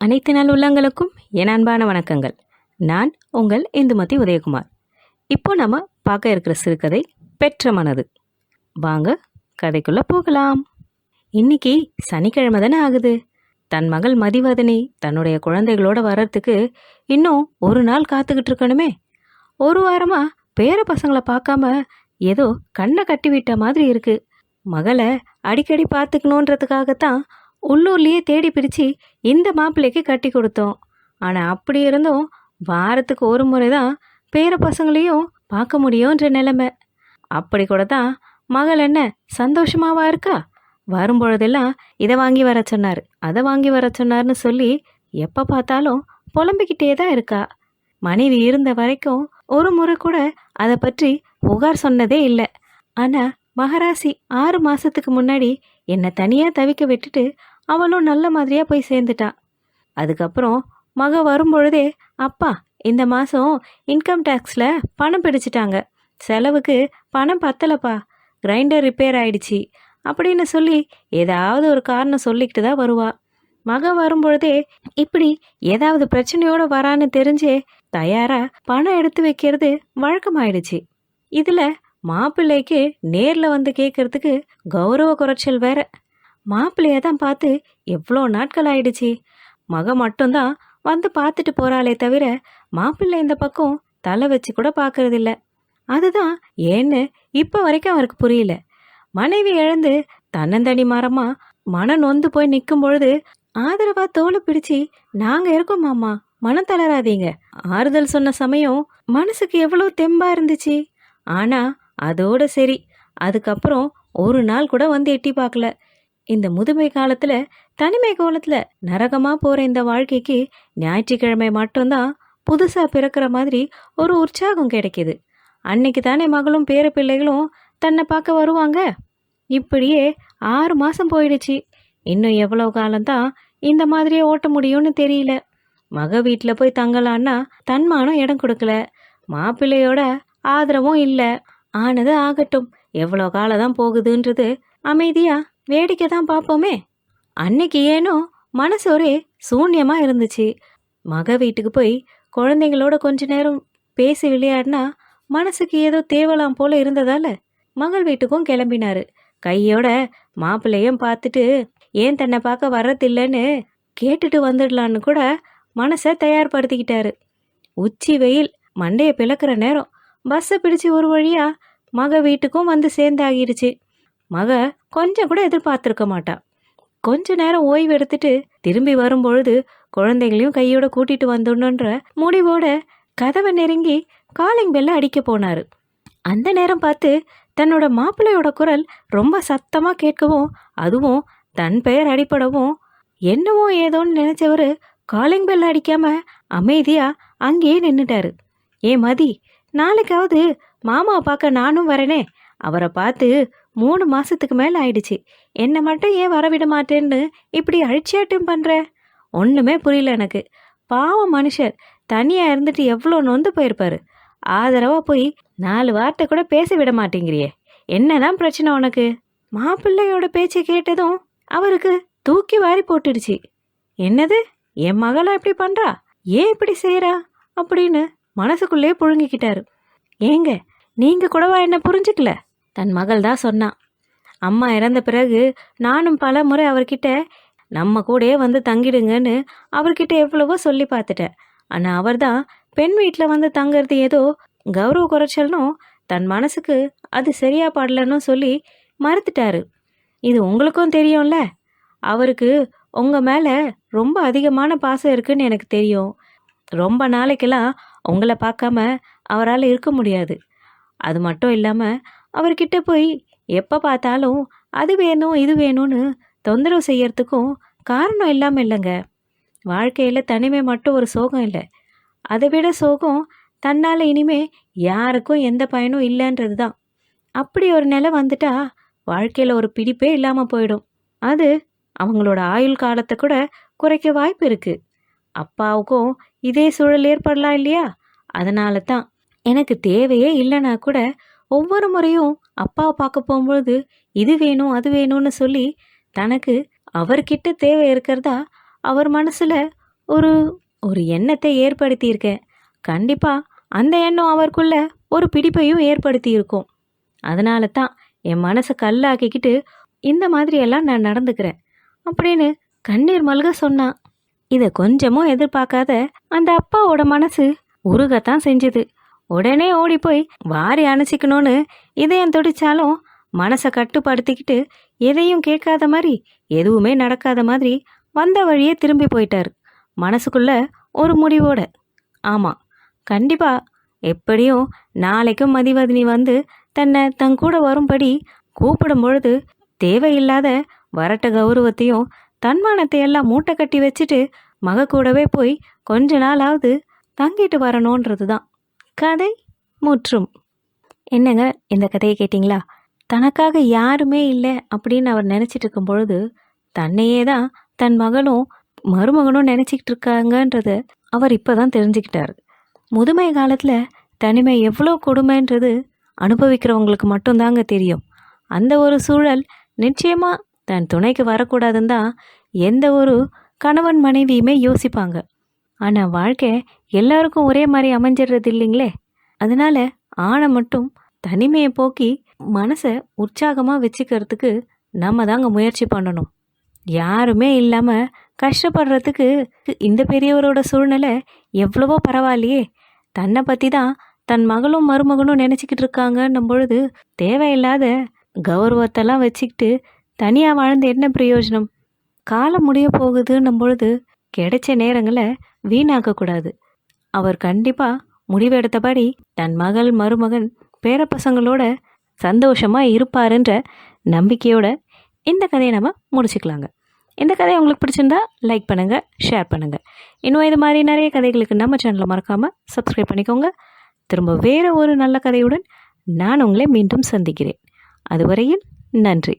அனைத்து நாள் உள்ளங்களுக்கும் என் அன்பான வணக்கங்கள். நான் உங்கள் இந்துமதி உதயகுமார். இப்போ நம்ம பார்க்க இருக்கிற சிறுகதை பெற்ற மனது. வாங்க கதைக்குள்ளே போகலாம். இன்னைக்கு சனிக்கிழமை தானே ஆகுது. தன் மகள் மதிவதனி தன்னுடைய குழந்தைகளோட வர்றதுக்கு இன்னும் ஒரு நாள் காத்துக்கிட்டு இருக்கணுமே. ஒரு வாரமாக பேர பசங்களை பார்க்காம ஏதோ கண்ணை கட்டி விட்ட மாதிரி இருக்குது மகளை அடிக்கடி பார்த்துக்கணுன்றதுக்காகத்தான் உள்ளூர்லேயே தேடி பிடிச்சு இந்த மாப்பிள்ளைக்கு கட்டி கொடுத்தோம். ஆனால் அப்படி இருந்தும் வாரத்துக்கு ஒரு முறை தான் பேர பசங்களையும் பார்க்க முடியுன்ற நிலைமை. அப்படி கூட தான் மகள் என்ன சந்தோஷமாவா இருக்கா? வரும்பொழுதெல்லாம் இதை வாங்கி வர சொன்னார். அதை வாங்கி வர சொன்னார்னு சொல்லி எப்போ பார்த்தாலும் புலம்பிக்கிட்டே தான் இருக்கா. மனைவி இருந்த வரைக்கும் ஒரு முறை கூட அதை பற்றி புகார் சொன்னதே இல்லை. ஆனால் மகராசி ஆறு மாதத்துக்கு முன்னாடி என்னை தனியாக தவிக்க விட்டுட்டு அவளும் நல்ல மாதிரியா போய் சேர்ந்துட்டா. அதுக்கப்புறம் மக வரும்பொழுதே அப்பா இந்த மாதம் இன்கம் டேக்ஸில் பணம் பிடிச்சிட்டாங்க. செலவுக்கு பணம் பத்தலப்பா. கிரைண்டர் ரிப்பேர் ஆயிடுச்சு. அப்படின்னு சொல்லி ஏதாவது ஒரு காரணம் சொல்லிக்கிட்டு தான் வருவா. மக வரும்பொழுதே இப்படி ஏதாவது பிரச்சனையோடு வரான்னு தெரிஞ்சே தயாராக பணம் எடுத்து வைக்கிறது வழக்கமாயிடுச்சு. இதில் மாப்பிள்ளைக்கு நேரில் வந்து கேட்கறதுக்கு கௌரவ குறைச்சல் வேற. மாப்பிள்ளைய தான் பார்த்து எவ்வளோ நாட்கள் ஆயிடுச்சு. மக மட்டும்தான் வந்து பார்த்துட்டு போறாளே தவிர மாப்பிள்ளை இந்த பக்கம் தலை வச்சு கூட பார்க்கறதில்ல. அதுதான் ஏன்னு இப்போ வரைக்கும் அவருக்கு புரியல. மனைவி இழந்து தன்னந்தனி மரமா மனம் நொந்து போய் நிற்கும் பொழுது ஆதரவா தோலை பிடிச்சி நாங்கள் இருக்கோம் மாமா மனம் தளராதீங்க. ஆறுதல் சொன்ன சமயம் மனசுக்கு எவ்வளோ தெம்பா இருந்துச்சு. ஆனா அதோட சரி அதுக்கப்புறம் ஒரு நாள் கூட வந்து எட்டி பார்க்கல. இந்த முதுமை காலத்தில் தனிமை கோலத்தில் நரகமாக போகிற இந்த வாழ்க்கைக்கு ஞாயிற்றுக்கிழமை மட்டும்தான் புதுசாக பிறக்கிற மாதிரி ஒரு உற்சாகம் கிடைக்கிது. அன்னைக்கு தானே மகளும் பேர பிள்ளைகளும் தன்னை பார்க்க வருவாங்க? இப்படியே ஆறு மாதம் போயிடுச்சு. இன்னும் எவ்வளோ காலம்தான் இந்த மாதிரியே ஓட்ட முடியும்னு தெரியல. மக வீட்டில் போய் தங்கலான்னா தன்மானம் இடம் கொடுக்கல. மாப்பிள்ளையோட ஆதரவும் இல்லை. ஆனது ஆகட்டும். எவ்வளோ காலம் தான் போகுதுன்றது அமைதியாக வேடிக்கை தான் பார்ப்போமே. அன்னைக்கு ஏனோ மனசு ஒரே சூன்யமாக இருந்துச்சு. மக வீட்டுக்கு போய் குழந்தைங்களோட கொஞ்ச நேரம் பேசி விளையாடினா மனசுக்கு ஏதோ தேவலாம் போல இருந்ததால மகள் வீட்டுக்கும் கிளம்பினாரு. கையோட மாப்பிள்ளையும் பார்த்துட்டு ஏன் தன்னை பார்க்க வர்றதில்லைன்னு கேட்டுட்டு வந்துடலான்னு கூட மனசை தயார்படுத்திக்கிட்டாரு. உச்சி வெயில் மண்டையை பிளக்கிற நேரம் பஸ்ஸை பிடிச்சு ஒரு வழியா மக வீட்டுக்கும் வந்து சேர்ந்தாகிருச்சு. மக கொஞ்சம் கூட எதிர்பார்த்துருக்க மாட்டா. கொஞ்ச நேரம் ஓய்வு எடுத்துட்டு திரும்பி வரும்பொழுது குழந்தைகளையும் கையோட கூட்டிட்டு வந்துடணுன்ற முடிவோட கதவை நெருங்கி காலிங் பெல்ல அடிக்க போனாரு. அந்த நேரம் பார்த்து தன்னோட மாப்பிள்ளையோட குரல் ரொம்ப சத்தமாக கேட்கவும் அதுவும் தன் பெயர் அடிப்படவும் என்னவோ ஏதோன்னு நினச்சவர் காலிங் பெல் அடிக்காம அமைதியாக அங்கேயே நின்றுட்டாரு ஏ மதி நாளைக்காவது மாமாவை பார்க்க நானும் வரேனே அவரை பார்த்து மூணு மாசத்துக்கு மேல ஆயிடுச்சு. என்னை மட்டும் ஏன் வரவிட மாட்டேன்னு இப்படி அழிச்சியாட்டம் பண்ற? ஒண்ணுமே புரியல எனக்கு. பாவம் மனுஷர் தனியா இருந்துட்டு எவ்வளோ நொந்து போயிருப்பாரு. ஆதரவா போய் நாலு வார்த்தை கூட பேச விட மாட்டேங்கிறியே. என்னதான் பிரச்சனை உனக்கு? மாப்பிள்ளையோட பேச்சை கேட்டதும் அவருக்கு தூக்கி வாரி போட்டுடுச்சு. என்னது? என் மகளா இப்படி பண்றா? ஏன் இப்படி செய்யறா அப்படின்னு மனசுக்குள்ளே புழுங்கிக்கிட்டாரு. ஏங்க நீங்க கூடவா என்ன புரிஞ்சுக்கல? தன் மகள் தான் சொன்னான். அம்மா இறந்த பிறகு நானும் பல முறை அவர்கிட்ட நம்ம கூடயே வந்து தங்கிடுங்கன்னு அவர்கிட்ட எவ்வளவோ சொல்லி பார்த்துட்டேன். ஆனால் அவர் தான் பெண் வீட்டில் வந்து தங்கிறது ஏதோ கௌரவ குறைச்சல்னும் தன் மனசுக்கு அது சரியா பாடலன்னு சொல்லி மறுத்துட்டாரு. இது உங்களுக்கும் தெரியும்ல? அவருக்கு உங்கள் மேலே ரொம்ப அதிகமான பாசம் இருக்குன்னு எனக்கு தெரியும். ரொம்ப நாளைக்கெல்லாம் உங்களை பார்க்காம அவரால் இருக்க முடியாது. அது மட்டும் இல்லாமல் அவர்கிட்ட போய் எப்போ பார்த்தாலும் அது வேணும் இது வேணும்னு தொந்தரவு செய்யறதுக்கும் காரணம் இல்லாமல் இல்லைங்க. வாழ்க்கையில் தனிமை மட்டும் ஒரு சோகம் இல்லை. அதை விட சோகம் தன்னால் இனிமே யாருக்கும் எந்த பயனும் இல்லைன்றது தான் அப்படி ஒரு நிலை வந்துட்டா வாழ்க்கையில் ஒரு பிடிப்பே இல்லாமல் போயிடும். அது அவங்களோட ஆயுள் காலத்தை கூட குறைக்க வாய்ப்பு இருக்குது அப்பாவுக்கும் இதே சூழல் ஏற்படலாம் இல்லையா? அதனால தான் எனக்கு தேவையே இல்லைனா கூட ஒவ்வொரு முறையும் அப்பாவை பார்க்க போகும்பொழுது இது வேணும் அது வேணும்னு சொல்லி தனக்கு அவர்கிட்ட தேவை இருக்கிறதா அவர் மனசில் ஒரு ஒரு எண்ணத்தை ஏற்படுத்தியிருக்கேன். கண்டிப்பாக அந்த எண்ணம் அவருக்குள்ள ஒரு பிடிப்பையும் ஏற்படுத்தியிருக்கும். அதனால தான் என் மனசை கல்லாக்கிக்கிட்டு இந்த மாதிரியெல்லாம் நான் நடந்துக்கிறேன் அப்படின்னு கண்ணீர் மல்க சொன்னான் இதை கொஞ்சமும் எதிர்பார்க்காத அந்த அப்பாவோட மனசு உருகத்தான் செஞ்சது. உடனே ஓடிப்போய் வாரி அணைச்சிக்கணும்னு இதயம் துடிச்சாலும் மனசை கட்டுப்படுத்திக்கிட்டு எதையும் கேட்காத மாதிரி எதுவுமே நடக்காத மாதிரி வந்த வழியே திரும்பி போயிட்டார். மனசுக்குள்ள ஒரு முடிவோட. ஆமாம் கண்டிப்பா எப்படியும் நாளைக்கும் மதிவதனி வந்து தன்னை தன் கூட வரும்படி கூப்பிடும் பொழுது தேவையில்லாத வரட்ட கௌரவத்தையும் தன்மானத்தை எல்லாம் மூட்டை கட்டி வச்சுட்டு மக கூடவே போய் கொஞ்ச நாளாவது தங்கிட்டு வரணுன்றது தான் கதை முற்றும். என்னங்க இந்த கதையை கேட்டிங்களா? தனக்காக யாருமே இல்லை அப்படின்னு அவர் நினச்சிட்டு இருக்கும் பொழுது தன்னையே தான் தன் மகளும் மருமகனும் நினச்சிக்கிட்டு இருக்காங்கன்றத அவர் இப்போ தான் தெரிஞ்சுக்கிட்டார். முதுமை காலத்தில் தனிமை எவ்வளோ கொடுமைன்றது அனுபவிக்கிறவங்களுக்கு மட்டும்தாங்க தெரியும். அந்த ஒரு சூழல் நிச்சயமாக தன் துணைக்கு வரக்கூடாதுன்னு தான் எந்த ஒரு கணவன் மனைவியுமே யோசிப்பாங்க. ஆனால் வாழ்க்கை எல்லாருக்கும் ஒரே மாதிரி அமைஞ்சிடுறது இல்லைங்களே? அதனால ஆணை மட்டும் தனிமையை போக்கி மனசை உற்சாகமாக வச்சுக்கிறதுக்கு நம்ம தாங்க முயற்சி பண்ணணும். யாருமே இல்லாமல் கஷ்டப்படுறதுக்கு இந்த பெரியவரோட சூழ்நிலை எவ்வளவோ பரவாயில்லையே. தன்னை பற்றி தான் தன் மகளும் மருமகனும் நினச்சிக்கிட்டு இருக்காங்கன்னும் பொழுது தேவையில்லாத கௌரவத்தெல்லாம் வச்சுக்கிட்டு தனியாக வாழ்ந்து என்ன பிரயோஜனம்? காலம் முடிய போகுதுன்னும் பொழுது கிடைச்ச நேரங்களை வீணாக்கக்கூடாது அவர் கண்டிப்பாக முடிவெடுத்தபடி தன் மகள் மருமகன் பேரப்பசங்களோட சந்தோஷமாக இருப்பாருன்ற நம்பிக்கையோட இந்த கதையை நம்ம முடிச்சுக்கலாங்க. இந்த கதை உங்களுக்கு பிடிச்சிருந்தா லைக் பண்ணுங்கள் ஷேர் பண்ணுங்கள் இன்னும் இது மாதிரி நிறைய கதைகளுக்கு நம்ம சேனலை மறக்காமல் சப்ஸ்கிரைப் பண்ணிக்கோங்க. திரும்ப வேறு ஒரு நல்ல கதையுடன் நான் உங்களை மீண்டும் சந்திக்கிறேன். அதுவரையில் நன்றி.